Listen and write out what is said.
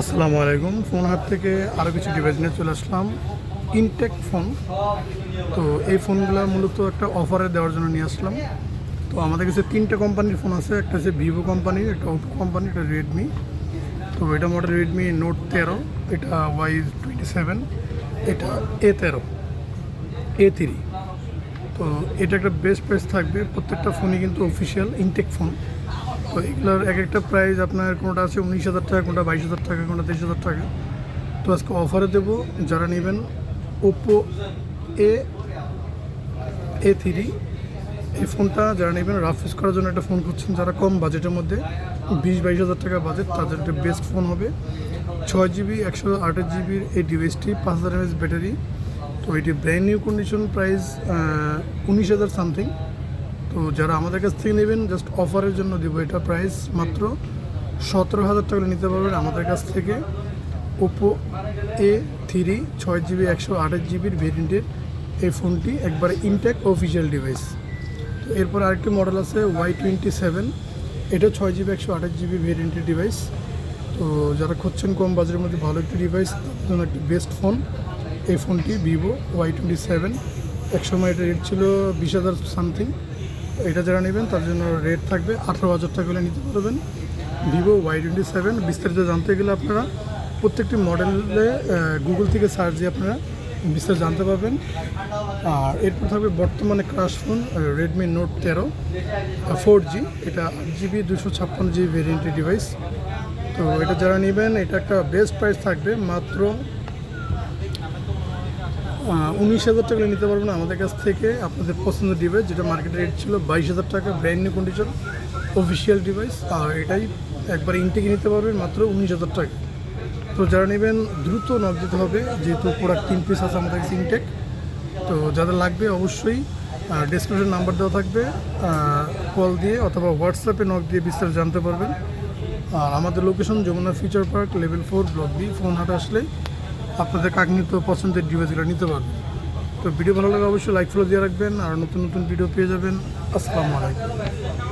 আসসালামু আলাইকুম। ফোন হাত থেকে আরও কিছু ডিভাইস নিয়ে চলে আসলাম। ইনটেক ফোন তো এই ফোনগুলো মূলত একটা অফারে দেওয়ার জন্য নিয়ে আসলাম। তো আমাদের কাছে তিনটে কোম্পানির ফোন আছে। একটা হচ্ছে ভিভো কোম্পানির একটা ওপো কোম্পানি একটা রেডমি তো এটা মডেল রেডমি নোট তেরো, এটা ওয়াই টোয়েন্টি সেভেন এটা এ তেরো এ থ্রি তো এটা একটা বেস্ট প্রাইস থাকবে। প্রত্যেকটা ফোনই কিন্তু অফিসিয়াল ইনটেক ফোন তো এগুলোর এক একটা প্রাইস আপনার কোনোটা আছে উনিশ হাজার টাকা, কোনটা বাইশ হাজার টাকা, কোনটা তেইশ হাজার টাকা। তো আজকে অফারে দেবো, যারা নেবেন ওপো এ এ থ্রি এই ফোনটা যারা নেবেন রাফ ইউজ করার জন্য একটা ফোন খুঁজছেন, যারা কম বাজেটের মধ্যে, বিশ বাইশ হাজার টাকা বাজেট তাদের একটা বেস্ট ফোন হবে। ছয় জিবি একশো আঠাশ জিবির এই ডিভাইসটি পাঁচ হাজার এমএস ব্যাটারি তো এটি ব্র্যান্ড নিউ কন্ডিশন প্রাইস উনিশ হাজার সামথিং তো যারা আমাদের কাছ থেকে নেবেন জাস্ট অফারের জন্য দেবো এটা প্রাইস মাত্র সতেরো হাজার টাকা নিতে পারবেন আমাদের কাছ থেকে। ওপো এ থ্রি ছয় জিবি একশো আঠাশ জিবির ভেরিয়েন্টের এই ফোনটি একবারে ইনটেক অফিসিয়াল ডিভাইস তো এরপর আরেকটি মডেল আছে ওয়াই টোয়েন্টি সেভেন এটা ছয় জিবি একশো আঠাশ জিবি ভেরিয়েন্টের ডিভাইস তো যারা খুঁজছেন কম বাজারের মধ্যে ভালো একটি ডিভাইস তাদের জন্য একটি বেস্ট ফোন এই ফোনটি ভিভো ওয়াই টোয়েন্টি সেভেন একসময় এটা রেট ছিল বিশ হাজার সামথিং এটা যারা নেবেন, তার জন্য রেট থাকবে। আঠারো হাজার টাকা হলে নিতে পারবেন। ভিভো ওয়াই টোয়েন্টি সেভেন বিস্তারিত জানতে গেলে আপনারা প্রত্যেকটি মডেলে গুগল থেকে সার্চ দিয়ে আপনারা বিস্তারিত জানতে পারবেন। আর এরপর থাকবে বর্তমানে ক্রাশ ফোন রেডমি নোট তেরো ফোর জি এটা আট জিবি দুশো ছাপ্পান্ন জিবি ভেরিয়েন্টের ডিভাইস তো এটা যারা নেবেন, এটা একটা বেস্ট প্রাইস থাকবে, মাত্র উনিশ হাজার টাকা নিতে পারবেন আমাদের কাছ থেকে আপনাদের পছন্দের ডিভাইস যেটা মার্কেট রেট ছিল বাইশ হাজার টাকা brand new condition official device আর এটাই একবার ইনটেকে নিতে পারবেন মাত্র উনিশ হাজার টাকা। তো যারা নেবেন, দ্রুত নক দিতে হবে, যেহেতু প্রোডাক্ট তিন পিস আছে আমাদের কাছে ইনটেক তো যাদের লাগবে অবশ্যই ডিসক্রিপশন নাম্বার দেওয়া থাকবে কল দিয়ে অথবা হোয়াটসঅ্যাপে নক দিয়ে বিস্তারিত জানতে পারবেন। আর আমাদের location Jamuna future park level four block B phone হাটে আসলে আপনাদের কাঙ্ক্ষিত পছন্দের ডিভাইসগুলো নিতে পারবেন। তো ভিডিও ভালো লাগে অবশ্যই লাইক ফলো দিয়ে রাখবেন। আর নতুন নতুন ভিডিও পেয়ে যাবেন। আসসালামু আলাইকুম।